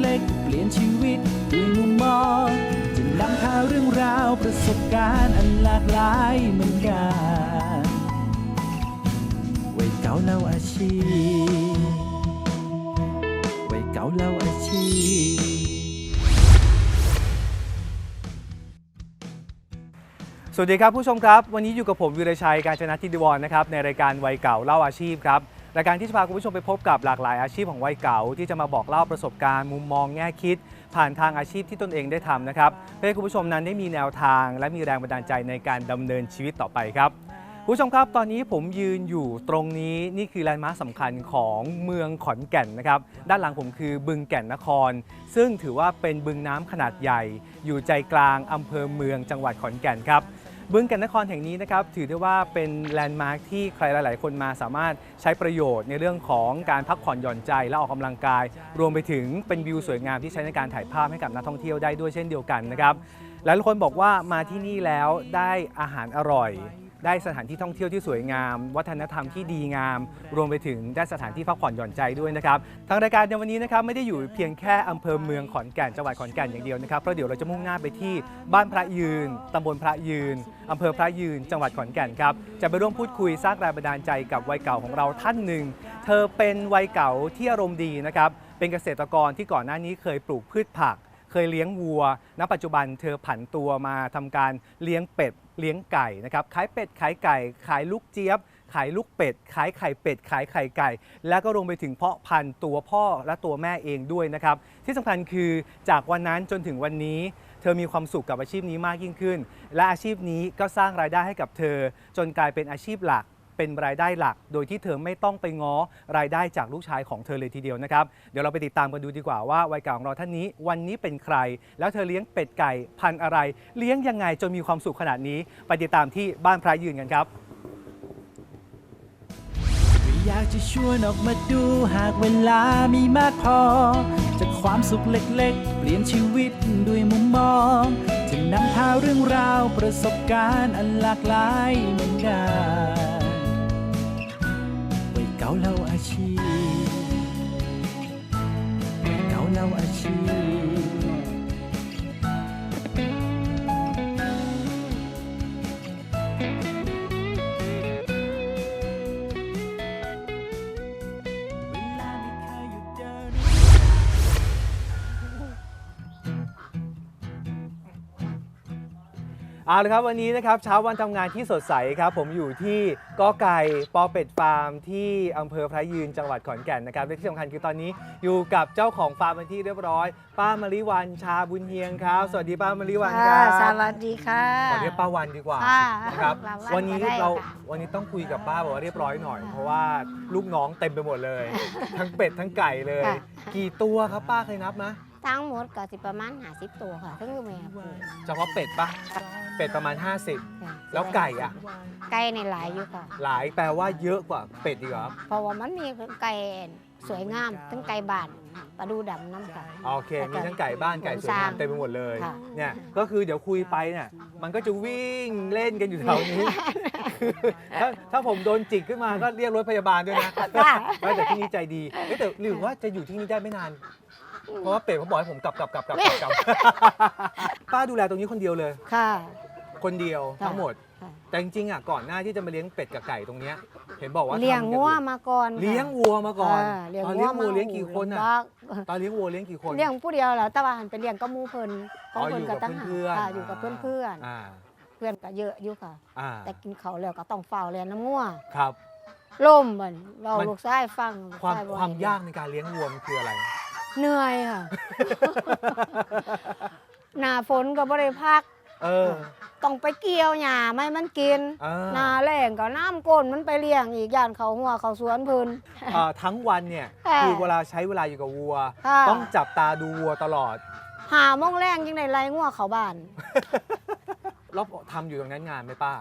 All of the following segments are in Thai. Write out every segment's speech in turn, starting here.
เล็กๆ เปลี่ยนชีวิตด้วยมุมมองจะนำพาเรื่องราวประสบการณ์อันหลากหลายเหมือนกันวัยเก่าเล่าอาชีพวัยเก่าเล่าอาชีพสวัสดีครับผู้ชมครับ วันนี้อยู่กับผมวีรชัย การชนะทิติวรนะครับในรายการวัยเก่าเล่าอาชีพครับ รายการที่จะพาคุณผู้ชมไปพบกับหลากหลายอาชีพของวัยเก่า ที่จะมาบอกเล่าประสบการณ์มุมมองแง่คิด ผ่านทางอาชีพที่ตนเองได้ทำนะครับเพื่อให้คุณผู้ชมนั้นได้มีแนวทาง และมีแรงบันดาลใจในการดำเนินชีวิตต่อไปครับผู้ชมครับ ตอนนี้ผมยืนอยู่ตรงนี้นี่คือแลนด์มาร์คสำคัญของเมืองขอนแก่นนะครับ ด้านหลังผมคือบึงแก่นนคร ซึ่งถือว่าเป็นบึงน้ำขนาดใหญ่ อยู่ใจกลางอำเภอเมืองจังหวัดขอนแก่นครับ บึงแก่นนครแห่งนี้นะครับถือได้ว่าเป็นแลนด์มาร์คที่ใครหลาย ๆ คนมาสามารถใช้ประโยชน์ในเรื่องของการพักผ่อนหย่อนใจและออกกำลังกาย รวมไปถึงเป็นวิวสวยงามที่ใช้ในการถ่ายภาพให้กับนักท่องเที่ยวได้ด้วยเช่นเดียวกันนะครับหลายคนบอกว่ามาที่นี่แล้วได้อาหารอร่อย ได้สถานที่ท่องเที่ยวที่สวยงาม วัฒนธรรมที่ดีงาม รวมไปถึงได้สถานที่พักผ่อนหย่อนใจด้วยนะครับทางรายการในวันนี้นะครับไม่ได้อยู่เพียงแค่อำเภอเมืองขอนแก่นจังหวัดขอนแก่นอย่างเดียวนะครับเพราะเดี๋ยวเราจะมุ่งหน้าไปที่บ้านพระยืนตำบลพระยืนอำเภอพระยืน จังหวัดขอนแก่นครับจะไปร่วมพูดคุยสร้างแรงบันดาลใจกับวัยเก่าของเราท่านหนึ่งเธอเป็นวัยเก่าที่อารมณ์ดีนะครับเป็นเกษตรกรที่ก่อนหน้านี้เคยปลูกพืชผัก เคยเลี้ยงวัว ณ ปัจจุบันเธอผันตัวมาทำการเลี้ยงเป็ด เลี้ยงไก่นะครับขายเป็ดขายไก่ ขายลูกเจี๊ยบ ขายลูกเป็ด ขายไข่เป็ด ขายไข่ไก่ แล้วก็รวมไปถึงเพาะพันธุ์ตัวพ่อและตัวแม่เองด้วยนะครับ ที่สำคัญคือจากวันนั้นจนถึงวันนี้ เธอมีความสุขกับอาชีพนี้มากยิ่งขึ้น และอาชีพนี้ก็สร้างรายได้ให้กับเธอ จนกลายเป็นอาชีพหลัก เป็นรายได้หลัก โดยที่เธอไม่ต้องไปง้อรายได้จากลูกชายของเธอเลยทีเดียวนะครับ เดี๋ยวเราไปติดตามกันดูดีกว่าว่าวัยเก่าของเราท่านนี้ วันนี้เป็นใคร แล้วเธอเลี้ยงเป็ดไก่พันธุ์อะไร เลี้ยงยังไงจนมีความสุขขนาดนี้ ไปติดตามที่บ้านพระยืนกันครับอยากจะชวนออกมาดูหากเวลามีมากพอ จากความสุขเล็กๆ เปลี่ยนชีวิตด้วยมุมมองจะนำพาเรื่องราวประสบการณ์อันหลากหลายมือนกัน วัยเก่าเล่า เอาละครับวันนี้นะครับเช้าวันทำงานที่สดใสครับ ผมอยู่ที่กอไก่ปอเป็ดฟาร์มที่อำเภอพระยืนจังหวัดขอนแก่นนะครับและที่สำคัญคือตอนนี้อยู่กับเจ้าของฟาร์มเป็นที่เรียบร้อย ป้ามะลิวันชาบุญเฮียงครับ สวัสดีป้ามะลิวันคค่ะรับสวัสดีค่ะ ขอเรียกป้าวันดีกว่าค่ะนะครับป้าวันวันนี้ก็ได้เราค่ะวันนี้ต้องคุยกับป้าบอกว่าเรียบร้อยหน่อย เพราะว่าลูกน้องเต็มไปหมดเลย ทั้งเป็ดทั้งไก่เลย ค่ะ กี่ตัวครับป้าเคยนับไหม ทั้งหมดก็สิประมาณหาสิบตัวค่ะทั้งแม่ปลูกเฉพาะเป็ดปะเป็ดประมาณค่ะ50แล้วไก่อะ ไก่ในหลายอยู่ค่ะ หลายแปลว่าเยอะกว่าเป็ดดีกว่าครับเพราะว่ามันมีไก่สวยงามทั้งไก่บานปลาดูดำน้ำค่ะ โอเค มีทั้งไก่บ้านไก่สวยงามเต็มไปหมดเลย ค่ะ เนี่ยก็คือเดี๋ยวคุยไปเนี่ยมันก็จะวิ่งเล่นกันอยู่แถวนี้ถ้าถ้าผมโดนจิกขึ้นมาก็เรียกรถพยาบาลด้วยนะ ค่ะไม่แต่ที่นี่ใจดีเอ้ยแต่หรือว่าจะอยู่ที่นี่ได้ไม่นาน เพราะว่าเป็ดเขาบอกให้ผมกลับกลับกลับกลับกลับกลับ ป้าดูแลตรงนี้คนเดียวเลย ค่ะ คนเดียวค่ะทั้งหมด ค่ะ แต่จริงๆอะก่อนหน้าที่จะมาเลี้ยงเป็ดกับไก่ตรงเนี้ยเห็นบอกว่าเลี้ยงทำกันงัวอยู่มาก่อนค่ะเลี้ยงวัวมาก่อนาเลี้ยงตอนงัเลี้วยงวัวเลี้ยงกี่คนลำอะบากตอนเลี้ยงวัวเลี้ยงกี่คน เลี้ยงผู้เดียวแล้วแต่ว่าหันไปเลี้ยงก็หมู่เพิ่นอ๋อเพิ่อยู่ก็กับตั้งหาเพื่อนค่ะๆอยู่กับเพื่อนอ่าๆเพื่อนก็เยอะอยู่ค่ะ อ่าแต่กินเขาวแล้วก็ต้องเฝ้าเรียนน้ำงัวครับ ล่มมันเรามัน ลูกชายฟังความลูกชยบ่ความให้ยากในการเลี้ยงวัวมันคืออะไร เหนื่อยค่ะ หน้าฝนก็บ่ได้พัก เออ ต้องไปเกี่ยวหญ้าไม่มันกินเออหนาแรงก็น้ำก้นมันไปเลี้ยงอีกย่านเขาหัวเขาสวนเพิ่นเอ่อทั้งวันเนี่ยค่ะ คือเวลาใช้เวลาอยู่กับวัว ค่ะต้องจับตาดูวัวตลอด หาโมองแรงยังได้ไล่งัวเขาบ้านแล้วทำอยู่ตรงนั้นงานไหมป้า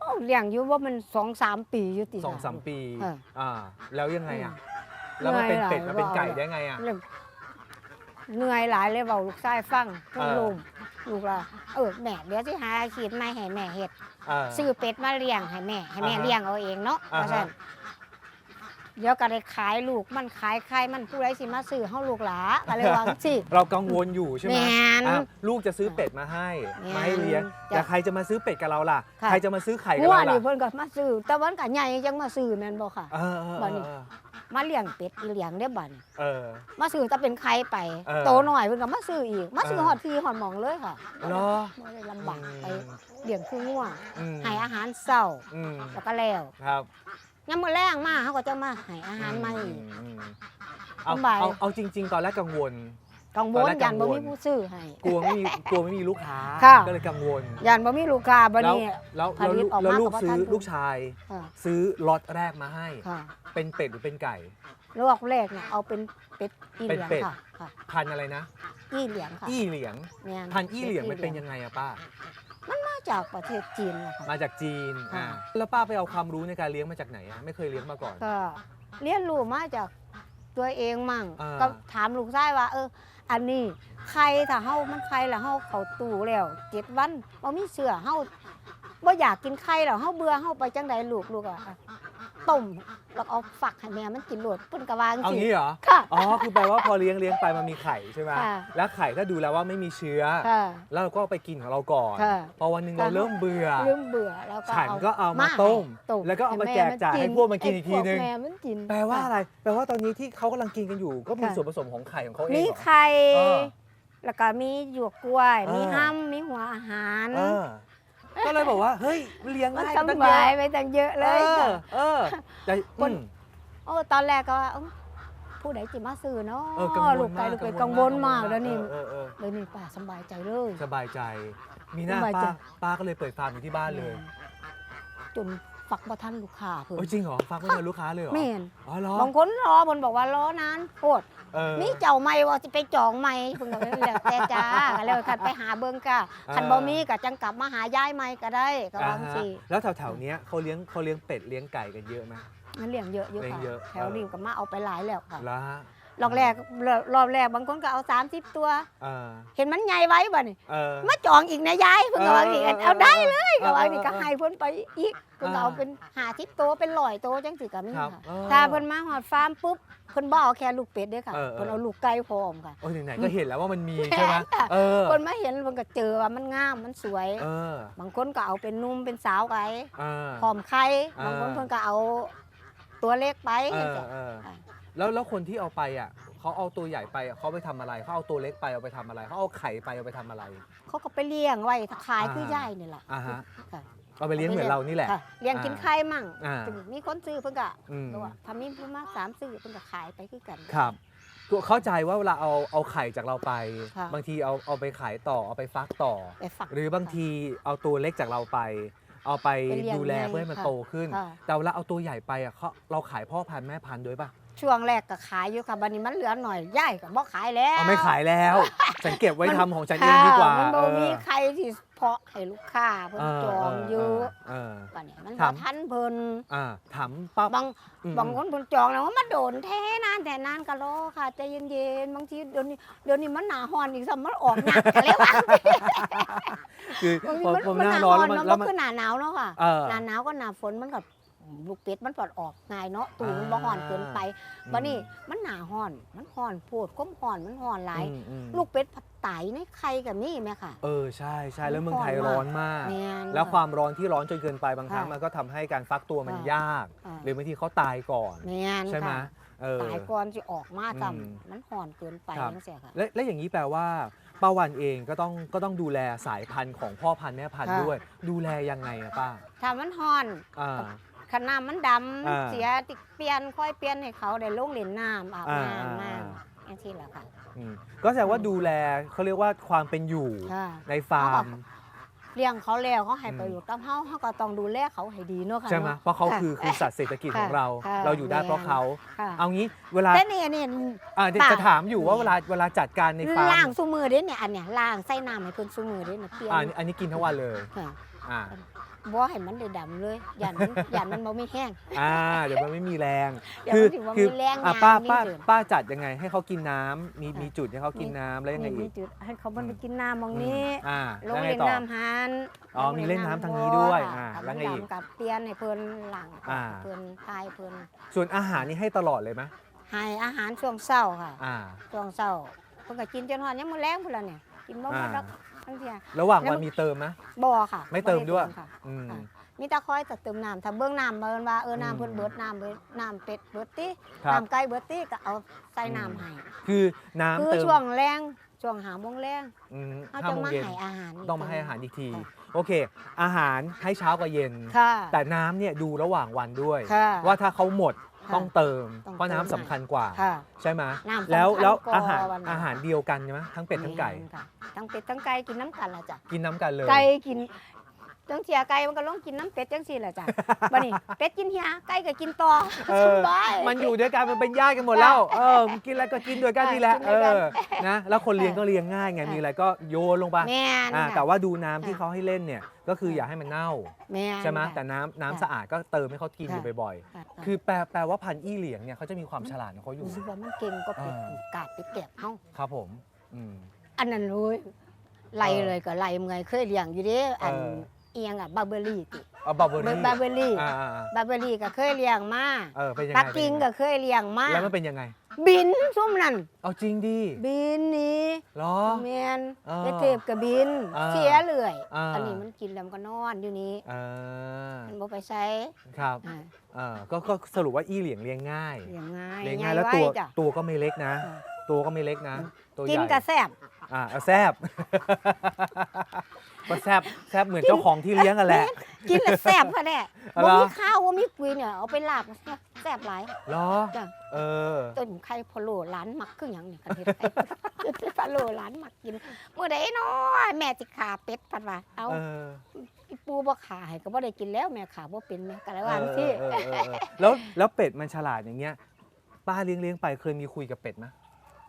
โอ้เลี้ยงอยู่ว่ามันสองสามปีอยู่ติ สองสามปีเอออ่าแล้วยังไงอะอืม แล้วมันเป็นเหนื่อยเป็ดมันเป็นหลายไก่ว่าได้ไงอะเรื่องเหนื่อยหลายเลยเบาลูกชายฟังเพิ่นเออลมลูกละเออแม่เดี๋ยวสิหาอาชีพใหม่ให้แม่เฮ็ดเออซื้อเป็ดมาเลี้ยงให้แม่ให้แม่อ่าฮะเลี้ยงเอาเองเนาะอ่าฮะว่าซั่นเดี๋ยวก็ได้ขายลูกมันขายไข่มันผู้ใดสิมาซื้อเฮาลูกหลาก็เลยว่าสิเรากังวลอยู่ใช่ไหมแม่นอะลูกจะซื้อเป็ดมาให้แม่นมาให้เลี้ยงจ้ะแต่ใครจะมาซื้อเป็ดกับเราล่ะค่ะใครจะมาซื้อไข่กับงัวเราล่ะนี่เพิ่นก็มาซื้อแต่วันก็ใหญ่จังมาซื้อแม่นบ่ค่ะเออเออบัดนี้เออ มาเลี้ยงเป็ดเลี้ยงได้อบัดนี้เออ มาซื้อแต่เป็นไข่ไป เออโตหน่อยเพิ่นก็มาซื้ออีก มาซื้อเออฮอดที่ฮอดหมองเลยค่ะเหรอบ่ได้ลำบากไปเลี้ยงคืองัวอืมให้อาหารเช้าอืมแล้วก็แล้วครับยามมื้อแรงมาเขาก็จะมาให้อาหารใหม่ อือีกอืมเอาลำบาก เอาเอาจริง ๆ ตอนแรกกังวล กังวตอนลแรกกัยันงบ่วลมีผู้ซื้อให้ กลัวไม่มีกลัวไม่มีลูกค้า ค่ะ ก็เลยกังวลยันบ่มีลูกค้าบัดแล้วนี้ แล้วผแล้วลิตลูกออกมาแล้วลูกกับซื้อท่าน ลูกชายค่ะซื้อล็อตแรกมาให้ ค่ะเป็นเป็ดหรือเป็นไก่รอบแรกเนี่ยเอาเป็นเป็ดอีเหลียงเป็นเป็ด ค่ะค่ะพันธุ์อะไรนะ อีเหลียงค่ะอี้เหลียง แม่นพันธุ์อี้เหลียงมันเป็นยังไงอะป้า มาจากประเทศจีนนะคะมาจากจีนค่ะอ่าแล้วป้าไปเอาความรู้ในการเลี้ยงมาจากไหนอะไม่เคยเลี้ยงมาก่อน ก็เรียนรู้มาจากตัวเองมั่งอ่า ก็ถามลูกชายว่า เออ อันนี้ใครถ้าเฮามันใครแล้วเฮาเข้าตู้แล้วเจ็ดวันบ่มีเสื้อเฮาบ่อยากกินไข่แล้วเฮาเบื่อเฮาไปจังไดลูกลูกอะ ต้มแล้วก็เอาฝักให้แม่มันกินโลดเพิ่นก็วาจังเอาซี่งี้เหรอ ค่ะ อ๋อ คือแปลว่าพอเลี้ยงเลี้ยงไปมันมีไข่ใช่ไหมค่ะ แล้วไข่ถ้าดูแล้วว่าไม่มีเชื้อ ค่ะ แล้วเราก็ไปกินของเราก่อน ค่ะ พอวันหนึ่งเราเริ่มเบื่อลืมเบื่อแล้วก็ฉันก็เอามาให้ต้มต้มแล้วก็เอามาให้แจกจ่ายให้พวกมันกินอีกทีนึงให้พวแม่มันกิน แปลว่าอะไร แปลว่าตอนนี้ที่เขากำลังกินกันอยู่ ก็มีค่ะ ส่วนผสมของไข่ของเขาเองมีเหรอ ไข่ เออแล้วก็มีหยวกกล้วย เออ มีห้ำมีหัวอาหาร เออ ก็เลยบอกว่า เฮ้ยเลี้ยงมันง่ายสตั้งบาเยยอะไปตั้งเยอะเลเอยอค่ะเออแต่คนอืมโอ้ตอนแรกก็ว่าเอ้าผู้ใดจิมาซื้อเนาะเออกังวลลูกไก่มากลูกไก่กังวลมากแล้วนี่เออเออเลยนี่ป้าสบายใจเลย สบายใจ มีหน้าสบายใจ ป้าป้าก็เลยเปิดฟาร์มอยู่ที่บ้านเลยจนฝักบ่ทันลูกค้าเพิ่น โอ้ยจริงเหรอฟังไม่ทันลูกค้าเลยเหรอแม่น อ๋อเหรอบางคนรอเพิ่นบอกว่ารอนานโพด เออ มีเจ้าใหม่ว่าสิไปจองใหม่เพิ่นก็แล้วแต่จ้าก็แล้วคันไปหาเบิ่งก็คันบ่มีก็จังกลับมาหายายใหม่ก็ได้ก็ว่าอ่าจังฮะซี่แล้วแถวๆเนี้ยเขาเลี้ยงเขาเลี้ยงเป็ดเลี้ยงไก่กันเยอะไหม มันเลี้ยงเยอะอยู่เลี้ยงค่ะเยอะแถวนี้ก็มาเอาไปหลายแล้วค่ะ แล้วฮะ รอบแรกรอบแรกบางคนก็เอา 30 ตัว เออเห็นมันใหญ่ไว้บ่นี่เออ มาจองอีกนะยายเพิ่นก็ว่าอีกเออเออเอาได้เลยเออก็ว่านี่เออก็ให้เพิ่นไปอีกเพิ่นก็อ่าเอาเป็น50ตัวเป็น100ตัวจังสิก็มีครับค่ะเออถ้าเพิ่นมาฮอดฟาร์มปุ๊บเพิ่นบ่เอาแค่ลูกเป็ดเด้อค่ะเออเออ เพิ่นเอาลูกไก่พร้อมค่ะ โอ้ยไหนๆก็เห็นแล้วว่ามันมีใช่ไหมค่ะเออเพิ่นมาเห็นเพิ่นก็เจอว่ามันงามมันสวย เออบางคนก็เอาเป็นหนุ่มเป็นสาวไก่เออพร้อมไข่อ่า บางคนเพิ่นก็เอาตัวเล็กไปเอจังอซี่ เออค่ะ แล้วแล้วคนที่เอาไปอะเขาเอาตัวใหญ่ไปอะเขาไปทำอะไรเขาเอาตัวเล็กไปเอาไปทำอะไรเขาเอาไข่ไปเอาไปทำอะไร เขาก็ไปเลี้ยงไว้ขายอ่าคือย่ายนี่แหละอ่าฮะ ค่ะเอาไปเลี้ยงเหมือนเรานี่แหละ ค่เลี้ยงกินอ่าไข่มั่งอ่า ถึงมีคนซื้อเพิ่นก็อืมก็ว่าถ้ามีผู้มาสามซื้อเพิ่นก็ขายไปคือกัน ครับเข้าใจว่าเวลาเอาเอาไข่จากเราไป ค่ะ บางทีเอาเอาไปขายต่อเอาไปฟักต่อ ไปฝัก หรือบางทีเอาตัวเล็กจากเราไป เอาไปไปเลี้ยงดูแลไงเพื่อให้มันค่ะโตขึ้น ค่ะ แต่เวลาเอาตัวใหญ่ไปอะเขาเราขายพ่อพันธุ์แม่พันธุ์ด้วยป่ะ ช่วงแรกก็ขายอยู่ค่ะบัดนี้มันเหลือหน่อยย่ายก็บ่ขายแล้ว เอาไม่ขายแล้ว ฉันเก็บไว้มันทำของฉันเองดีกว่าค่ะมันบ่เออมีใครที่เพาะให้ลูกค้าเพิ่นจองอยู่เออบัดนี้มันถาบ่ม ทันเพิ่นอ่าถามปั๊บบางอืม บางคนเพิ่นจองแล้วว่ามาโดนแท้นานแต่นานก็รอค่ะใจเย็นๆบางทีเดี๋ยวนี้เดี๋ยวนี้มันหนาฮ้อนอีกซ้ำมันออกหนักกันแล้วว่าคือมันพอพอมันหหน้านาร้ร้ออนนแล้วมันมันแล้ก็วมันคือหนาหนาวเนาะค่ะเออหนาหนาวก็หนาฝนมันก็ ลูกเป็ดมันปลอดออกง่ายเนาะตูมันบ่อ่าฮ้อนเกินไปบัดนี้มันหนาฮ้อนมันฮ้อนโพดก้มฮ้อนมันฮ้อนหลายอืมอืมลูกเป็ดผัดไตในไข่กับนี่แม่ค่ะ เออใช่ใช่แล้วเมืองไทยร้ร้ออนนมากแม่นแล้วความร้อนที่ร้อนจนเกินไปบางครั้งค่ะมันก็ทำให้การฟักตัวมันค่ะยากอ่าหรือบางทีเขาตายก่อนแม่นใช่ไหมค่ะเออตายก่อนสิออกมาซ้อืมำมันฮ้อนเกินไปครับจังซี่ค่ะและและอย่างนี้แปลว่าป้าวันเองก็ต้องก็ต้องดูแลสายพันธุ์ของพ่อพันธุ์แม่พันธุ์ค่ะด้วย ดูแลยังไงอะป้าถ้ามันฮ้อนอ่า ขนาดมันดอ่าำเสียติเปลี่ยนค่อยเปลี่ยนให้เขาได้ลงเล่นน้ำอาบอ่าน้ำอ่าน้ำอย่างที่แหละค่ะอืมก็แสดงว่าดูแลเขาเรียกว่าความเป็นอยู่ค่ะ ในฟาร์ม เลี้ยงเขาแล้วเขาให้ประโยชน์กับเฮาเฮาก็ต้องดูแลเขาให้ดีเนาะค่ะใช่ไหมน เพราะเขาคือคือสัตว์เศรษฐกิจของเรา ค่ะเราอยู่ได้เพราะเขาค่ะเอางี้เวลาแต่นี่นี่อ่าเดี๋ยวป่าจะถามอยู่ว่าเวลาเวลาจัดการในฟาร์ล้างมซุมือเด้เนี่ยอันเนี้ยล้างใส่น้ำให้เพิ่นซุมือเด้เนี่ยเปลี่ยนอ่าอันนี้กินทั้งวันเลยค่ะอ่า บ่ให้มันได้ดำเลยยันมันยันมันบ่มีแห้ง อ่าเดี๋ยวมันไม่มีแรงเดี๋ยวคืมันถึงว่าคืมีแรงอะงานป้ามีป้าเดิน ป้าจัดยังไงให้เขากินน้ำมีค่ะมีจุดให้เขากินน้ำแล้วยังไงนี่อีมีกจุดให้เขามันไปกินน้ำมองนี้อ่าลงแล้วไงเล่นต่อ น้ำหันอ๋อมีเล่นน้ำทางนี้ด้วยอ่าแล้วไงอีกดำกับเตียนให้เพิ่นหลังอ่า เพิ่นทายเพิ่นส่วนอาหารนี่ให้ตลอดเลยไหมให้อาหารช่วงเช้าค่ะอ่า ช่วงเช้าเพิ่นก็กินจนฮอดยามมื้อแลงพุ่นล่ะเนี่ยกินบ่หมดอ่า ดอก ทั้งเที่ยระหว่างแล้ววันมีเติมไหมบ่ค่ะไม่เติมด้วยค่ะอืมค่ะมีแต่คอยแต่เติมน้ำถ้าเบิ่งน้ำเบิ่นว่าเอออืมน้ำเพิ่นเบิดน้ำเบิดน้ำเป็ดเบิดติครับ น้ำไก่เบิดติก็เอาใส่น้ำให้คือน้ำคือเติมช่วงแรงช่วงหาโมงแรงอืมเขาห้าจะโมงมาเย็นให้อาหารกต้องมาให้อาหารอีกทีค่ะโอเค อาหารให้เช้ากับเย็น ค่ะแต่น้ำเนี่ยดูระหว่างวันด้วย ค่ะว่าถ้าเขาหมด ค่ะต้องเติม ต้องเพราะน้ำเติม สำคัญกว่า ค่ะ ใช่ไหมน้ำสำคัญแล้วแล้วกว่าอาหารวันนั้น อาหารเดียวกันใช่ไหมทั้งเป็ดทั้งไก่แม่นค่ะทั้งเป็ดทั้งไก่กินน้ำกันละจ้ะกินน้ำกันเลย ไก่กิน จังเสียไก่มันก็ลงกินน้ำเป็ดจังซี่แหละจ้ะบัดนี้เป็ดกินเฮียไก่ก็กินต่อเออ สบาย มันอยู่ด้วยกันมันเป็นญาติกันหมดแล้ว เออกินอะไรก็กินด้วยกันค่ะนี่แหละกินเอด้วยกันอนะแล้วคนเลี้ยงก็เลี้ยงง่ายไงค่ะมีอะไรก็โยนลงไปแม่นอ่าค่ะแต่ว่าดูน้ำที่ค่ะเขาให้เล่นเนี่ยก็คืออย่าให้มันเน่าแม่นใช่ไหมค่ะ แต่น้ำน้ำค่ะสะอาดก็เติมให้เขากินอยู่ค่ะบ่อยค่ะ ๆ คือแปลแปลว่าพันธุ์อี้เหลียงเนี่ยเขาจะมีความฉลาดของเขาอยู่รู้สึกว่ามันเก่งก็เป็ดอ่ากาดไปเก็บเฮาครับผมอืม อันนั้นเลยไล่เออเลยก็ไล่เมื่อยเคยเลี้ยงอยู่เด้อันเออเอียงอะบาเบอรี่ติเอาบาร์เบอรี่บาเบอรี่อ่าอ่าอ่าบาเบอรี่ก็เคยเลี้ยงมาเออเป็นยังไงปักกิ่งเป็นก็ยังไงเคยเลี้ยงมาแล้วมันเป็นยังไง บินซุ่มนั่นเอาจริงดิบินหนี้เหรอ แมนอ่าไปเทพกับบินอ่าเสียเลื่อยอ่าอันนี้มันกินแล้วมันก็นอนอยู่นี้อ่ามันบ่ไปใช้ครับอ่าอ่าก็ก็สรุปว่าอี้เหลียงเลี้ยงง่ายเลี้ยงง่ายเลี้ยงใหญ่ง่ายแล้วไว้ตัวจ้ะ ตัวก็ไม่เล็กนะอ่าตัวก็ไม่เล็กนะ ตัวใหกินญ่กระแซบอ่าเอาแซบ ก็แซบแซบเหมือนเจ้าของที่เลี้ยงกันแหละ กินแล้วแซบค่ะแน่เอาบ่เหรอมีข้าวบ่มีกุยเนี่ยเอาไปลาบแซ่บแซ่บหลายเหรอ จ้ะเออ ต้นไข่พะโล้ร้านมักคือหยังเนี่ยกันเฮ็ดไข่พะโล้ร้านมักกินมื้อใดน้อยแม่สิขาเป็ดพัดว่าเอาเอออีปูบ่ขาให้ก็บ่ได้กินแล้วแม่ขาบ่เป็นแม่ก็เลยว่าเออสิเออเออเออเออแล้วแล้วเป็ดมันฉลาดอย่างเงี้ย ป้าเลี้ยงเลี้ยงไปเคยมีคุยกับเป็ดไหม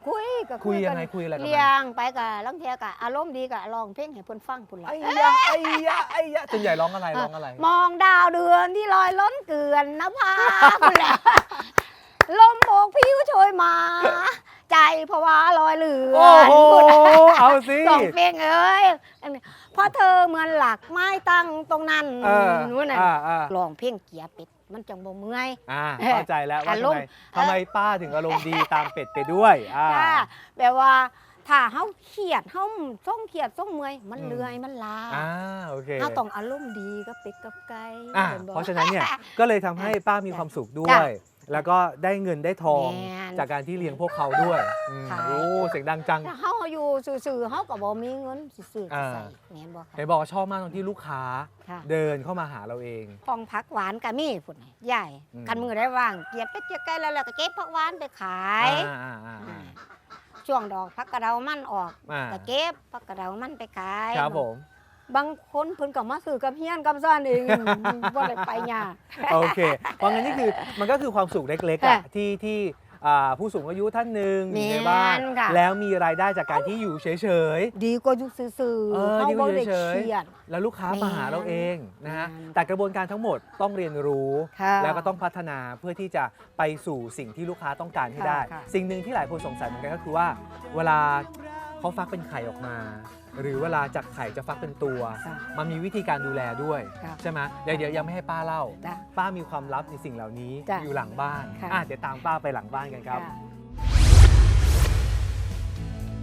คุยก็คุยยังกันไงคุยอะไรกับเลี้ยมันงไปก็ลางเที่ยก็อารมณ์ดีก็ร้องเพลงให้เพิ่นฟังพุ่นล่ะไอ้ยะไอ้ยะไอ้ยะส่วนใหญ่ร้องอะไรร้องอะไร มองดาวเดือนที่ลอยล้นเกลือนนภาพุ่นแหละลมโบกผิวโชยมา ใจเพราะว่าลอยเหลือโอ้โหเอาสิ สองเพลงเอ้ยอันนี้เพราะเธอเหมือนหลักไม้ตั้งตรงนั้นเออนู่นน่ะอ่าอ่าลองเพลงเกียร์เป็ด มันจังบ่เมื่อย อ่าเออเข้าใจแล้วว่าอารทำมไมณ์ ทำไมป้าถึงอารมณ์ดีตามเป็ดไปด้วยอ่าค่ะแบบว่าถ้าเฮาเครียดเฮาส่งเครียดส่งเมื่อย มันอืม เลื่อยมันลาอ่าโอเคเฮาต้องอารมณ์ดีกับเป็ดกับไก่อ่าห็นบ่ เพราะฉะนั้นเนี่ยก็เลยทำให้ป้ามีความสุขด้วจ้ะ ย แล้วก็ได้เงินได้ทองแม่น จากการที่เลี้ยงพวกเขาด้วยอืมค่ะโอ้เสียงดังจัง ถ้าเฮาอยู่ซื่อๆเฮาก็บ่มีเงินสิซื้อสิใส่อ่าแม่นบ่คะเห็นบอกว่าชอบมากตรงที่ลูกค้าค่ะ เดินเข้ามาหาเราเองพองผักหวานก็มีพุ่นน่ะใหญ่อืมกันมือได้ว่างเกลียดเป็ดเกลียดไก่แล้วแล้วก็เก็บผักหวานไปขาย อ่าอ่าอ่าอ่า ช่วงดอกผักกระเดามันออกอ่า ก็เก็บผักกระเดามันไปขายครับผม บางคนเพิ่นก็มาซื้อกับเฮียนกับซ่านเองบ่ได้ไปยากโอเคเพราะงั้นนี่คือมันก็คือความสุขเล็กๆอะค่ะที่ที่อ่าผู้สูงอายุท่านหนึ่งอยู่ในบ้าน แม่นค่ะ แล้วมีรายได้จากการที่อยู่เฉย ดีกว่าอยู่ซื่อเออๆเฮาดีกบ่ว่าได้เฉยๆเครียด ๆ แล้วลูกค้ามาหาเราเองนะฮะแม่น แต่กระบวนการทั้งหมดต้องเรียนรู้ ค่ะ แล้วก็ต้องพัฒนาเพื่อที่จะไปสู่สิ่งที่ลูกค้าต้องการให้ได้ ค่ะสิ่งหนึ่งที่หลายคนสงสัยเหมือนกันก็คือว่า เวลาเขาฟักเป็นไข่ออกมา หรือเวลาจากไข่จะฟักเป็นตัว ค่ะมันมีวิธีการดูแลด้วยค่ะใช่ไหมเดี๋ยวเดี๋ยวยังไม่ให้ป้าเล่า จ้ะป้ามีความลับในสิ่งเหล่านี้จ้ะอยู่หลังบ้านค่ะ อะเดี๋ยวตามป้าไปหลังบ้านกันครับค่ะ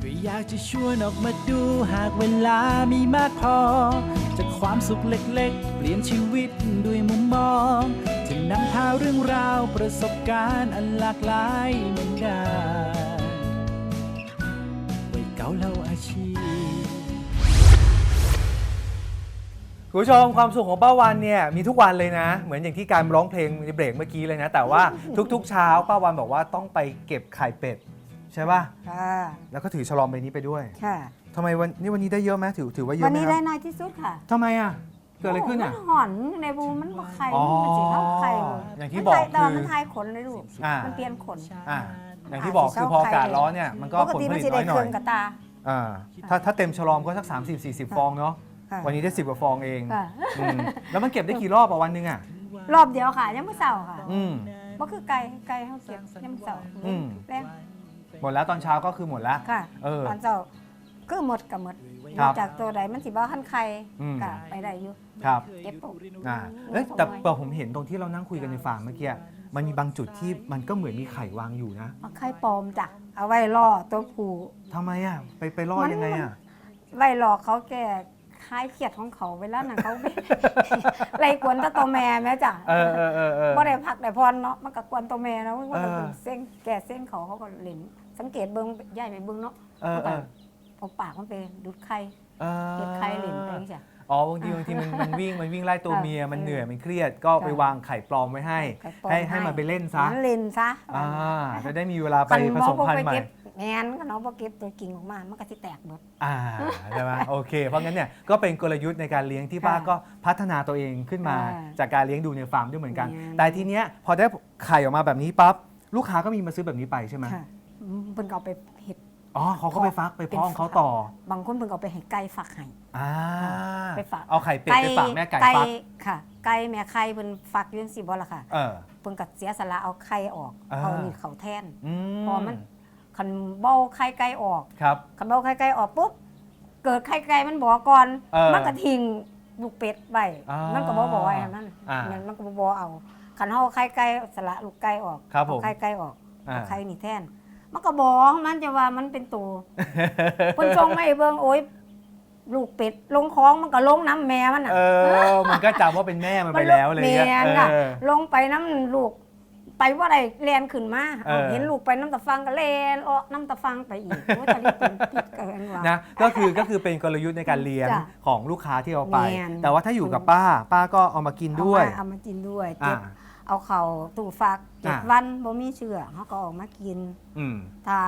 ก็อยากจะชวนออกมาดูหากเวลามีมากพอ จากความสุขเล็กๆ เปลี่ยนชีวิตด้วยมุมมอง จะนำพาเรื่องราวประสบการณ์อันหลากหลายเหมือนกันวัยเก่าเล่าอาชีพ คุณผู้ชมความสุขของป้าวันเนี่ยมีทุกวันเลยนะ เหมือนอย่างที่การร้องเพลงในเบรกเมื่อกี้เลยนะ แต่ว่าทุกๆ เช้าป้าวันบอกว่าต้องไปเก็บไข่เป็ดใช่ป่ะค่ะแล้วก็ถือฉลอมใบนี้ไปด้วยค่ะทำไมวันนี่วันนี้ได้เยอะไหมถือถือว่าเยวัอะนไหมนี้คได้รับน้อยที่สุดค่ะทำไมอะเกิดอะไรขึ้นอะ มันหอนในบูมันบ่ไข่อ๋อมันสิเข้าไข่อย่างที่บอกมันไข่แต่ว่าคือมันทายขนเลยลูกอ่ามันเปลี่ยนขน อะอย่างที่บอกคือพออากาศร้อนเนี่ยมันก็ปกผลติผมันลิตสิน้ได้อยหน่เคอรื่อยงกระตา อ่าถ้าถ้าเต็มฉลอมก็สัก 30 40 ฟองเนาะ ค่ะ วันนี้ได้10กว่าฟองเองค่ะ อืมแล้วมันเก็บได้กี่รอบอะวันหนึงอะรอบเดียวค่ะยังไม่เศร้าค่ะอืม บ่คือไก่ไก่เฮาเก็บยังไม่เศร้าอืม แรงหมดแล้วตอนเช้าก็คือหมดแล้วค่ะเออตอนเช้าคือหมดกับหมดครับจากตัวใดมันสิบ่คันไข่อืม ก็ไปได้อยู่ครับเก็บปุ๊บ อ่าเอ้ยแต่แต่ผมเห็นตรงที่เรานั่งคุยกันในฟาร์มเมื่อกี้มันมีบางจุดที่มันก็เหมือนมีไข่วางอยู่นะเอาไข่ปลอมจ้ะ เอาไว้ล่อตัวผู้ ทำไมอะไปไปรอดมัน ยังไงอะ ไว้หลอกเขาแก่ คล้ายเขียดของเขาเวลานั้นเขาไปไล่กวนแตะตัวแม่แม่จ้ะเออเออเออเออ บ่ได้พักได้พรเนาะมันก็กวนตัวแม่เนาะมันก็เออเป็นเส้นแก่เส้นเขาเขาก็เล่นสังเกตเบิ่งใหญ่ไปเบิ่งเนาะเออเออ เอาปากมันไปดูดไข่เออเก็บไข่เล่นไปจ้ะ อ๋อบางทีบางทีมันมันวิ่งมันวิ่งไล่ตัวค่ะเมียมันเออเหนื่อยมันเครียดก็ไปค่ะวางไข่ปลอมไว้ให้ ไข่ปลอมให้ ให้มันไปเล่นซะ มันเล่นซะ อ่าจะได้มีเวลาไปคันผบ่สมบ่พันไปธุ์ใหม่เก็บ แม่นคันเอาบ่เก็บตัวกิ่งออกมา มันก็สิแตกหมดอ่าใช่ไหมโอเค เพราะงั้นเนี่ยก็เป็นกลยุทธ์ในการเลี้ยงที่ป้าค่ะก็พัฒนาตัวเองขึ้นมาค่ะจากการเลี้ยงดูในฟาร์มด้วยเหมือนกัน เนี่ย แต่ทีเนี้ยพอได้ไข่ออกมาแบบนี้ปั๊บลูกค้าก็มีมาซื้อแบบนี้ไปใช่ไหมค่ะเพิ่นก็เอาไปเฮ็ด อ๋อเขาก็ไปฟักไปเพาะของเขาต่อ บางคนเพิ่นก็เอาไปให้ไก่ฝักให้ อ่าไปฝาก เอาไข่เป็ดไปฝากแม่ไก่ฟักค่ะ ไก่แม่ไข่เพิ่นฟักอยืนสิบ่ล่ะค่ะ เออ เพิ่นก็เสียสละเอาไข่ออก อ่า เอานี่เขาแทน อื พอมัน คันเบ้าไข่ไก่ออกครับคันเบ้าไข่ไก่ออกปุ๊บเกิดไข่ไก่มันบ่ก่อน เออมันก็ทิ้งลูกเป็ดไว้มันก็บ่บ่ไว้นั่นอ่ามันมันก็บ่บ่เอาคันเฮาเอาไข่ไก่สละลูกไก่ออกครับผม เอาไข่ไก่ออกอ่า เอาไข่นี่แทน มันก็บอกของมันจะว่ามันเป็นตัวเพิ่นส่งมาให้เบิ่งโอ้ยลูกเป็ดลงคลองมันก็ลงน้ำแม่มันน่ะ เออ มันก็จำว่าเป็นแม่มันไปแล้วเลยแม่เนี่ยนค่ะเออ ลงไปน้ำลูก ไปว่าไรแลนขึ้นมาเออ เห็นลูกไปน้ำตะฟังก็แลนออกน้ำตะฟังไปอีกโอ้ยตอนนี้เป็นผิดเกินว่ะ นะก็คือก็คือเป็นกลยุทธ์ในการเลี้ยงจ้ะของลูกค้าที่เอาไปแม่นแต่ว่าถ้าอยู่กับป้า ป้าก็เอามากินด้วย เอามาเอามากินด้วยอ่าเจ็บเอาเข่าตู้ฟักเจ็ดอ่า วันบ่มีเชื้อเขาก็ออกมากิน อืม ถ้า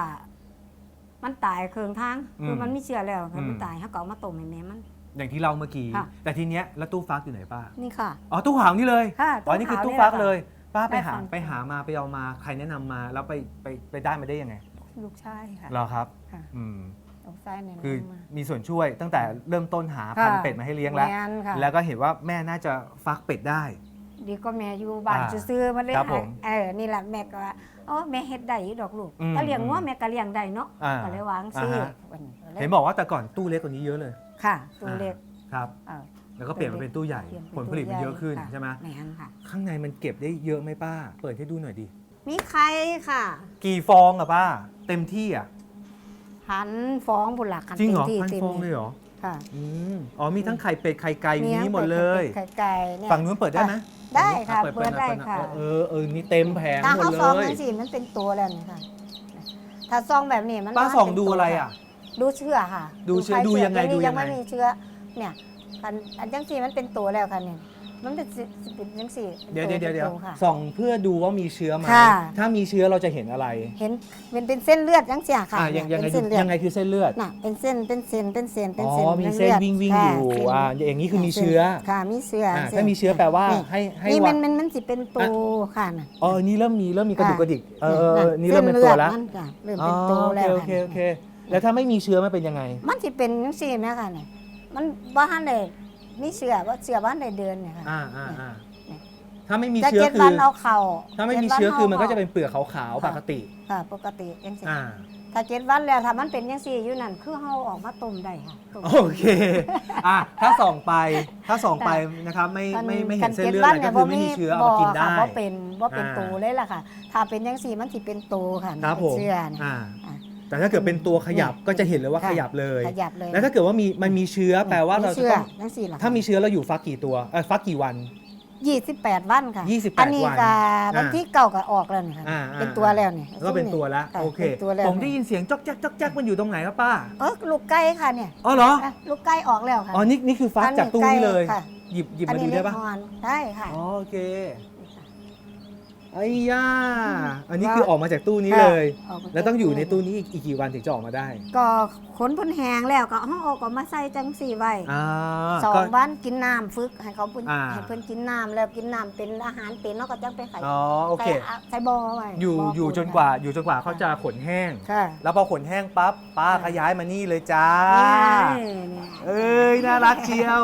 มันตายเครื่องทางอืมคือมันมีเชื้อแล้วอืมมันตายเขาก็เอามาต้มให้แม่มัน อย่างที่เราเมื่อกี้ ค่ะ แต่ทีเนี้ยแล้วตู้ฟักอยู่ไหนป้า นี่ค่ะ อ๋อตู้ขาวนี่เลยค่ะอ๋อนี่คือขาวตู้ฟักแหะเลย ป้าไปหาได้ฟัง ไปหามาไปเอามาใครแนะนำมาแล้วไปไปไปได้มาได้ยังไงลูกชายค่ะเหรอครับค่ะอืมลูกชายเนี่ยคือมา มีส่วนช่วยตั้งแต่เริ่มต้นหาพันธุ์ค่ะเป็ดมาให้เลี้ยงแล้ว แม่นค่ะ แล้วก็เห็นว่าแม่น่าจะฟักเป็ดได้ ดีก็แม่อยู่บ้านอ่าซื้อๆมาเลยครับผมเออนี่แหละแม่ก็ว่าโอ้แม่เฮ็ดได้อยู่ดอกลูกอืมก็เลี้ยงงัวอืมแม่ก็เลี้ยงได้เนาะอ่าก็เลยวางซื้ออ่าฮะ วันนี้ก็เลยเห็นบอกว่าแต่ก่อนตู้เล็กกว่านี้เยอะเลยค่ะตัวเล็กครับ เออ แล้วก็เปลี่ยนมาเป็นตู้ใหญ่เปลี่ยนเป็นผลผลิตมันเยอะขึ้นตู้ใช่ไหมแม่นค่ะ ข้างในมันเก็บได้เยอะไหมป้า เปิดให้ดูหน่อยดิ มีไข่ค่ะ กี่ฟองอะป้า เต็มที่อะหันฟองบุหลักคันจริงเหรอต็มที่พันต็มฟองเลยเหรอค่ะอืมอ๋อมีทั้งไข่เป็ดไข่ไก่มีนี้หมดเลย ไข่ไก่เนี่ย ฝั่งนู้นเปิดได้ไหมได้ค่ะอ่เปิดได้ค่ะ เออเออนี่เต็มแผงถ้าหมดเขาเลซองยนั่นสิมันเป็นตัวแล้วนี่ค่ะ ถ้าซองแบบนี้มันป้ามันส่องเป็นดูตัวอะไรอะ ดูเชื้อค่ะดูเชื้อไข่ดูยังไงเชื้อดูยังไง ไม่มีเชื้อเนี่ย อันอันจังสีมันเป็นตัวแล้วค่ะเนี่ยมันเป็นสิสิเป็นจังสีเดี๋ยวเดี๋ยวเดี๋ยวเดี๋ยวค่ะ ส่องเพื่อดูว่ามีเชื้อไหมค่ะ ถ้ามีเชื้อเราจะเห็นอะไรเห็นเป็นเป็นเส้นเลือดจังสีค่ะอะยังยังไงเป็นดูเส้นเลือดยังไงคือเส้นเลือด น่ะเป็นเส้นเป็นเส้นเป็นเส้นเป็นอ๋อเส้นมีป็เส้นลืดวิ่งวิ่งค่ะอยู่เส้นอ่าอย่างนี้คือมีเชื้อ ค่ะมีเชื้ออ่าส้นถ้ามีเชื้อแปลว่านี่ให้ให้นี่วัมันนมันมันสิเป็นตัวค่ะน่ะ อ๋อ นี่เริ่มมีเริ่มมีกระดุกกระดิก เออเออเออนี่ส้เริ่มเป็นตัวแล้วลือดมันค่ะเริ่มอ๋อเป็นตัวโอเคแล้วโอเคโอเค แล้วถ้าไม่มีเชื้อมันเป็นยังไง มันสิเป็นจังซี่แม่ค่ะเนี่ย มันบ่ทันได้มีเชื้อว่าเชื้อบ่ทันได้เดินเนี่ยค่ะ อ่าอ่าอ่าเนี่ยถ้าไม่มีจะเชื้อเจ็ดคืวัอนเอาเข่าถ้าไม่มีจ็ดวัเชื้อคือมันก็าจะเป็นเปลือกขาวๆปกติ ค่ะปกติจังซี่อ่า ถ้าเจ็ดวันแล้วถ้ามันเป็นจังซี่อยู่นั่นคือเฮาออกมาต้มได้ค่ะต้ม โอเค อะ ถ้าส่องไป ถ้าส่องไปนะครับไม่ไม่ไม่เห็นเส้นเลือดอะไรก็คือไม่มีเชื้อเอามากินได้ บ่เป็นบ่เป็นอ่าตัวเลยล่ะค่ะ ถ้าเป็นจังซี่มันสิเป็นตัวค่ะครับเป็ผนมเชื้อเนี่ยอ่าอะ แต่ถ้าเกิดเป็นตัวขยับก็จะเห็นเลยว่าค่ะขยับเลย ขยับเลยแล้วถ้าเกิดว่ามีมันมีเชื้อแปลว่าเราจะเชื้อต้องจังซี่ล่ะถ้ามีเชื้อเราอยู่ฟักกี่ตัวเออฟักกี่วัน 28 วันค่ะ28อันนี้วันก็อ่าวันที่เก่าก็ออกแล้วนี่ค่ะอ่าอ่าเป็นตัวแล้วนี่ก็เป็นตัวแล้วค่ะโอเคเป็นตัวแล้วผมได้ยินเสียงจ๊อกแจ๊กจ๊อกแจ๊กมันอยู่ตรงไหนครับป้าเออลูกไก่ค่ะเนี่ยอ๋อเหรออะลูกไก่ออกแล้วค่ะอ๋อนี่นี่คือฟักอันนี้จากตู้นี้เลยใกล้ค่ะหยิบหยิบอันมานี้ดูได้ปะเล็กอ่อนได้ค่ะอ๋อโอเคไอ้ย่า อันนี้คือออกมาจากตู้นี้เลยออกมาจากแล้วต้องอยู่ในตู้นี้อีกอีกกี่วันถึงจะออกมาได้ก็ขนเพิ่นแหงแล้วก็เฮาเอาก็มาใส่จังสี่ไว้อ่าสอก็งวันกินน้ำฝึกให้เขาเพิ่นอ่า ให้เพิ่นกินน้ำแล้วกินน้ำเป็นอาหารเป็นเนาะก็จังไปไข่อ๋อโอเค ใส่ะใส่บ่อไว้อยู่บ่อยู่ปูจนกว่าอยู่จนกว่าเขาจะขนแห้ง ค่ะแล้วพอขนแห้งปั๊บป้าค่ะขย้ายมานี่เลยจ้า นี่นี่ เอ้ยน่ารักเชียว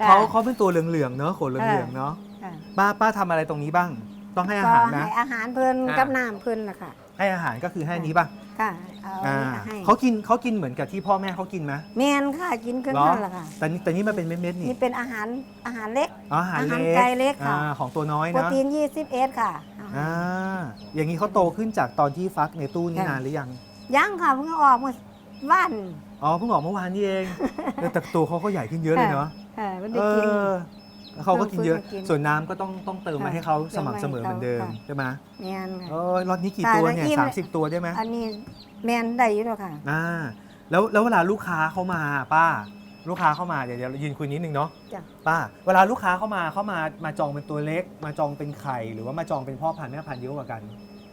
จ้ะ เขาเขาเป็นตัวเหลืองๆเนอะขนเหลืองๆเนอะค่ะป้าป้าทำอะไรตรงนี้บ้าง ต้องให้อาก็หารนะ ให้อาหารเพิ่นอ่ากั กับน้ำเพิ่นล่ะค่ะให้อาหารก็คือให้อันนี้ป่ะค่ะเอาอ่าอันนี้ให้เขากินเขากินเหมือนกับที่พ่อแม่เขากินไหมแม่นค่ะกินขึ้นเหรอนั่นล่ะค่ะ แต่นี่แต่นี่มันเป็นเม็ดๆนี่นี่เป็นอาหารอาหารเล็ก อ๋ออาหารอาหารเล็กไก่เล็กค่ะ อ่าของตัวน้อยโปรนะตีน21ค่ะ อ่าอย่างนี้เขาโตขึ้นจากตอนที่ฟักในตู้นี่ค่ะ นานหรือยังยังค่ะเพิ่งออกเมื่อวัน อ๋อเพิ่งออกเมื่อวานนี่เองเออแต่ตัวเขาก็ใหญ่ขึ้นเยอะเลยเนาะ ค่ะมันเอได้กินอแล้ว เขาก็กินเยอะเพิ่งฝึกมากินส่วนน้ำก็ต้องต้องเติมมาค่ะให้เขาสม่ำเสมอเติเหมมือนให้เดิมเขาใช่ไหมแม่นเอค่ะอรถนี้กี่ค่ะตัวแล้วเนี่ยอิ่ม สามสิบตัวได้ไหมอันนี้แม่นได้อยู่แล้วค่ะ อ่าแล้วแล้วเวลาลูกค้าเข้ามาป้า ลูกค้าเข้ามาเดี๋ยวเดี๋ยวยืนคุยนิดนึงเนาะจ้ะ ป้า เวลาลูกค้าเข้ามาเข้ามามาจองเป็นตัวเล็ก มาจองเป็นไข่หรือว่ามาจองเป็นพ่อพันธุ์แม่พันธุ์เยอะกว่ากัน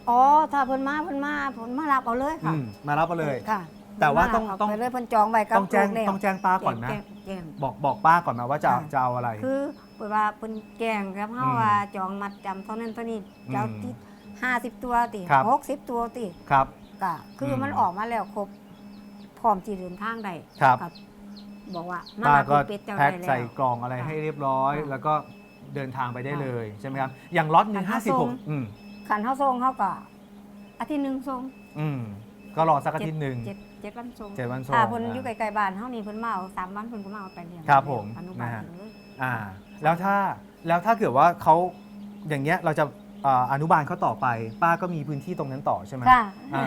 อ๋อถ้าเพิ่นมาเพิ่นมาเพิ่นมารับเอาเลยอืค่ะมมารับมาเลย ค่ะแต่ว่าต้องเพิ่นมรับต้องเไปเลยเพิ่นจองไว้กับต้องแจ้งลูกแล้ว ต้องแจ้งป้าก่อนนะ แจ้ง แจ้งบอกบอกป้าก่อนนะว่าจะค่ะ จะเอาอะไร คือเปิดว่าเพิ่นแจ้งครับเฮาอืมว่าจองมัดจำเท่านั้นเท่านี้อืมเจ้าที่50ตัวติครับ60ตัวติครับ ก็คืออม มันออกมาแล้วครบพร้อมที่เดินทางได้ครับก็บอกว่ามาป้ารับก็เป็ดเจ้าแพ็คได้แล้วใส่กล่องอะไรค่ะให้เรียบร้อย ค่ะแล้วก็เดินทางไปได้ค่ะเลยใช่ไหมครับ อย่างล็อตหนึ่งค่ะห้าสิบหกส่งอืมขันเฮาส่งเฮาก็อาทิตย์หนึงส่งอืมก็รอสักอาทิตย์หนึ่งเจ็ด เจ็ดวันส่งเจ็ดวันส่งถ้าเพิ่นอ่าอยู่ไกลๆบ้านเฮานี่เพิ่นมาเอาสามวันเพิ่นก็มาเอาไปเลี้ยงครับผมอนุบาลนะฮะเลยอ่าแล้วถ้าแล้วถ้าเกิดว่าเขาอย่างเงี้ยเราจะอ่าอนุบาลเขาต่อไป ป้าก็มีพื้นที่ตรงนั้นต่อใช่ไหมค่ะ อ่า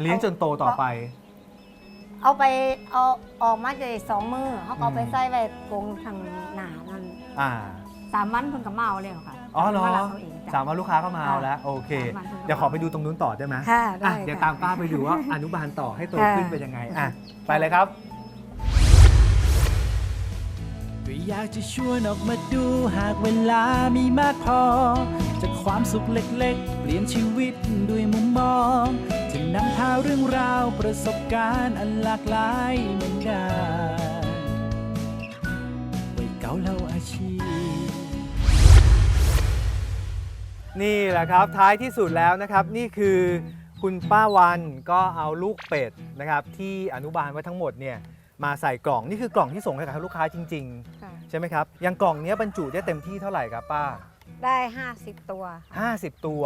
เลี้ยงจนโตต่อไป เอาไปเอาออกมาได้สองมือเขาก็เอาไปอืม ใส่ไว้กรงทางหน้านั่นอ่า สามวันเพิ่นก็มาเอาแล้วค่ะ อ๋อเหรอพิ่นมาบเขาเองจ้ะ สามวันลูกค้าเข้ามาเอาแล้ว โอเค สามวันเพิ่นก็เดี๋ยวขอไปดูตรงนู้นต่อได้ไหมค่ะอะได้เดี๋ยวค่ะ ตามป้าไปดูว่าอนุบาลต่อให้โตค่ะขึ้นเป็นยังไงอะไปเลยครับ ก็อยากจะชวนออกมาดูหากเวลามีมากพอ จากความสุขเล็กๆ เปลี่ยนชีวิตด้วยมุมมอง จะนำพาเรื่องราวประสบการณ์อันหลากหลายเหมือนกันวัยเก่าเล่าอาชีพ นี่แหละครับท้ายที่สุดแล้วนะครับนี่คือคุณป้าวันก็เอาลูกเป็ดนะครับที่อนุบาลไว้ทั้งหมดเนี่ยมาใส่กล่องนี่คือกล่องที่ส่งให้กับลูกค้าจริง ค่ะๆ ใช่ไหมครับอยังกล่องเนี้ยบรรจุได้เต็มที่เท่าไหร่ครับป้า ได้ 50 ตัว 50 ตัว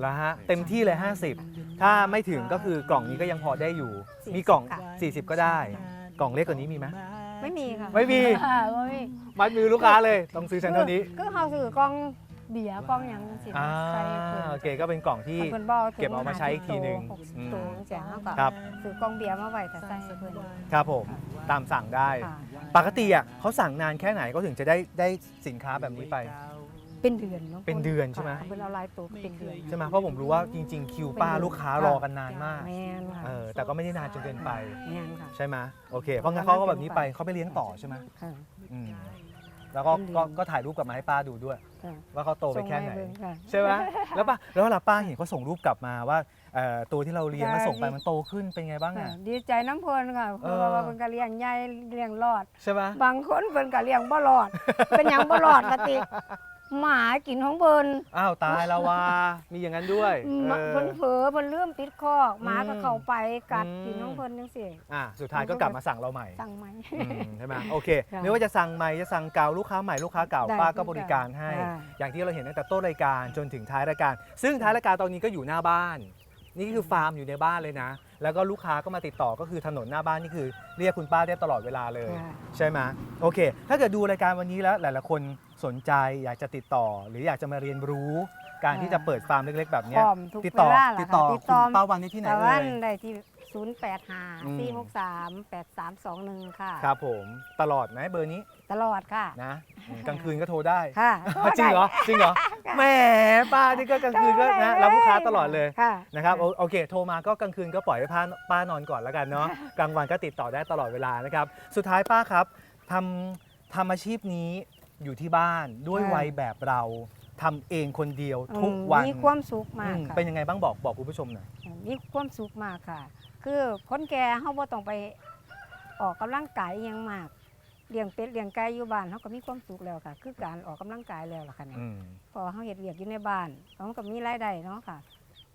แล้วฮะเต็มที่เลย 50 ถ้าไม่ถึงก็คือกล่องนี้ก็ยังพอได้อยู่ 40มีกล่อง ค่ะ 40 ก็ได้ กล่องเล็กกว่านี้มีไหมไม่มีค่ะไม่มีค่ะไม่มีมัดมือลูกค้าเลยต้องซื้อชั้นเท่านี้คือเฮาซื้อกล่อง เบียร์กล่องหยังสิอ่าใส่เพิ่นโอเคก็เป็นกล่องที่เพิ่นบอกเก็บเอามาใช้อีกทีหนึ่งหกสิบอืม ตัวจังซี่เฮาก็ครับ ซื้อกล่องเบียร์มาไว้แต่ใส่ให้เพิ่นครับผมตามสั่งได้ ค่ะปกติอะเขาสั่งนานแค่ไหนก็ถึงจะได้ได้สินค้าแบบนี้ไป เป็นเดือนเนาะเป็นเดือนใช่ไหม ค่ะเพิ่นเอาหลายตัวเป็นเดือนใช่ไหมเพราะผมรู้ว่าจริง ๆ คิวป้าลูกค้ารอกันนานมากแม่นค่ะเออแต่ก็ไม่ได้นานจนเกินไป แม่นค่ะใช่ไหมโอเคเพราะงั้นเขาก็แบบนี้ไปเขาไปเลี้ยงต่อใช่ไหมค่ะ อืม แล้วก็เป็นเดือนก็ก็ถ่ายรูปกลับมาให้ป้าดูด้วย ค่ะว่าเขาโตไปแค่ไหน ส่งมาเบิ่งค่ะ ใช่ไหมแล้วป้าแล้วเวลาป้าเห็นเขาส่งรูปกลับมาว่าเอ่อตัวที่เราเลี้ยงแล้วส่งไปมันโตขึ้นเป็นไงบ้างค่ะ อะ ดีใจน้ำเพิ่นค่ะเพเอราะอว่าเพิ่นก็เลี้ยงใหญ่เลี้ยงรอด ใช่ไหมบางคนเพิ่นก็เลี้ยงบ่รอด เป็นหยังบ่รอดกติ หมากินของเพิ่นอ้าวตายแล้วว่ามีอย่างนั้นด้วยหมาเออเพิ่นเผลอเพิ่นลืมปิดคอกหมาก็อืมเข้าไปกัดอืมกินของเพิ่นจังซี่อะสุดท้ายก็กลับมาสั่งเราใหม่สั่งไหมอืมใช่ไหมโอเคค่ะไม่ว่าจะสั่งใหม่จะสั่งเก่าลูกค้าใหม่ลูกค้าเก่าได้ป้าก็ทุกบริการให้ค่ะอย่างที่เราเห็นตั้งแต่ต้นรายการจนถึงท้ายรายการ ซึ่งท้ายรายการตอนนี้ก็อยู่หน้าบ้าน นี่คือฟาร์มอยู่ในบ้านเลยนะ แล้วก็ลูกค้าก็มาติดต่อก็คือถนนหน้าบ้านนี่คือ เรียกคุณป้าได้ตลอดเวลาเลย ค่ะใช่ไหมโอเค ถ้าเกิดดูรายการวันนี้แล้วหลายๆคนสนใจอยากจะติดต่อ หรืออยากจะมาเรียนรู้การที่จะเปิดฟาร์มเล็กๆ แบบพเนี้ยร้อมทุกติดเวต่อลาล่ะติดต่อค่ะติดคุต่อณป้าวันได้ที่ไหนตะเอ่วันยได้ที่อืม 085 463 8321 ค่ะ ครับผมตลอดไหมเบอร์นี้ตลอดค่ะ นะอืมกลางคืนก็โทรได้ ค่ะจริงเหรอจริงเหรอแหมป้านี่ก็กลางคืนก็นะรับลูกค้าตลอดเลย ค่ะ นะครับโอโอเค โทรมาก็กลางคืนก็ปล่อยให้ป้าป้านอนก่อนแล้วกันเนาะ กลางวันก็ติดต่อได้ตลอดเวลานะครับ สุดท้ายป้าครับทำทำอาชีพนี้อยู่ที่บ้านด้วยค่ะ วัยแบบเรา ทำเองคนเดียวทุกวันมีความสุขมากอืมค่ะเป็นยังไงบ้างบอกบอกคุณผู้ชมหน่อย มีความสุขมากค่ะ คือคนแก่เฮาบ่ต้องไปออกกำลังกายอหยังมากเลี้ยงเป็ดเลี้ยงไก่อยู่บ้านเฮาก็มีความสุขแล้วค่ะ คือการออกกำลังกายแล้วล่ะค่ะเนี่ย อืม พอเขาเห็ดเวียกอยู่ในบ้านเขาก็มีรายได้เนาะค่ะ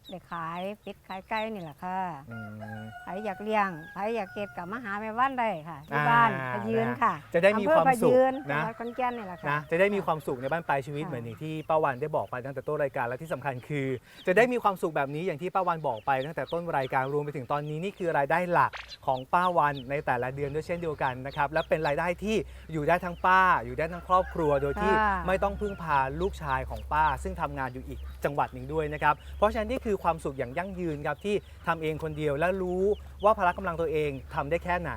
ได้ขายเป็ดขายไก่นี่แหละค่ะอืม ใครอยากเลี้ยงใครอยากเก็บกับมาหาแม่บ้านได้ค่ะที่อ่าบ้านพะยืนค่ะจะได้มีความสุขอำเภอพะยืนนะ จังหวัดขอนแก่นนี่แหละค่ะ นะจะได้มีความสุขในบ้านปลายชีวิตค่ะ เหมือนอย่างที่ป้าวันได้บอกไปตั้งแต่ต้นรายการและที่สำคัญคือ จะได้มีความสุขแบบนี้อย่างที่ป้าวันบอกไปตั้งแต่ต้นรายการรวมไปถึงตอนนี้นี่คือรายได้หลักของป้าวันในแต่ละเดือนด้วยเช่นเดียวกันนะครับและเป็นรายได้ที่อยู่ได้ทั้งป้า อยู่ได้ทั้งครอบครัวโดยที่ค่ะไม่ต้องพึ่งพาลูกชายของป้า ซึ่งทำงานอยู่อีก จังหวัดหนึ่งด้วยนะครับ เพราะฉะนั้นนี่คือความสุขอย่างยั่งยืนครับที่ทำเองคนเดียวและรู้ว่าพละกำลังตัวเองทำได้แค่ไหน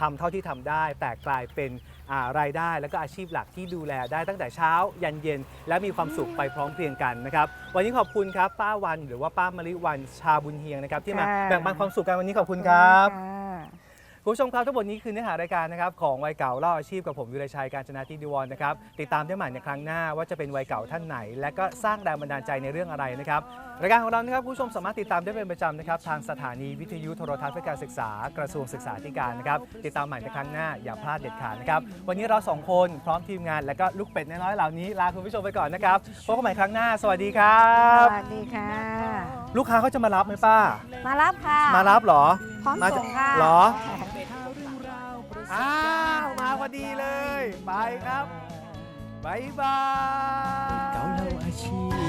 ทำเท่าที่ทำได้ แต่กลายเป็นอ่ารายได้และก็อาชีพหลักที่ดูแลได้ตั้งแต่เช้า ยันเย็น และมีความสุขไปพร้อมเพรียงกันนะครับ วันนี้ขอบคุณครับป้าวันหรือว่าป้ามะลิวันชาบุญเฮียงนะครับที่มาค่ะแบ่งปันความสุขกันวันนี้ขอบคุณครับ ค่ะคุณผู้ชมครับทั้งหมดนี้คือเนื้อหารายการนะครับของวัยเก่าเล่าอาชีพกับผมวิรชัยการชนะทิดีวอนนะครับติดตามได้ใหม่ในครั้งหน้าว่าจะเป็นวัยเก่าท่านไหน และก็สร้างแรงบันดาลใจในเรื่องอะไรนะครับรายการของเรานะครับคุณผู้ชมสามารถติดตามได้เป็นประจำนะครับทางสถานีวิทยุโทรทัศน์เพื่อการศึกษากระทรวงศึกษาธิการนะครับติดตามใหม่ในครั้งหน้าอย่าพลาดเด็ดขาดนะครับวันนี้เราสองคนพร้อมทีมงานและก็ลูกเป็ดน้อยๆเหล่านี้ลาคุณผู้ชมไปก่อนนะครับพบกันใหม่ครั้งหน้า สวัสดีครัสบวัสดีค่ะ ลูกค้าเขาจะมารับไหมป้า มารับค่ะ มารับเหรอพร้อมมาส่งค่ะ เหรอ อ้าวมาพอดีเลย ไปครับบายบาย เก่าเล่าอาชี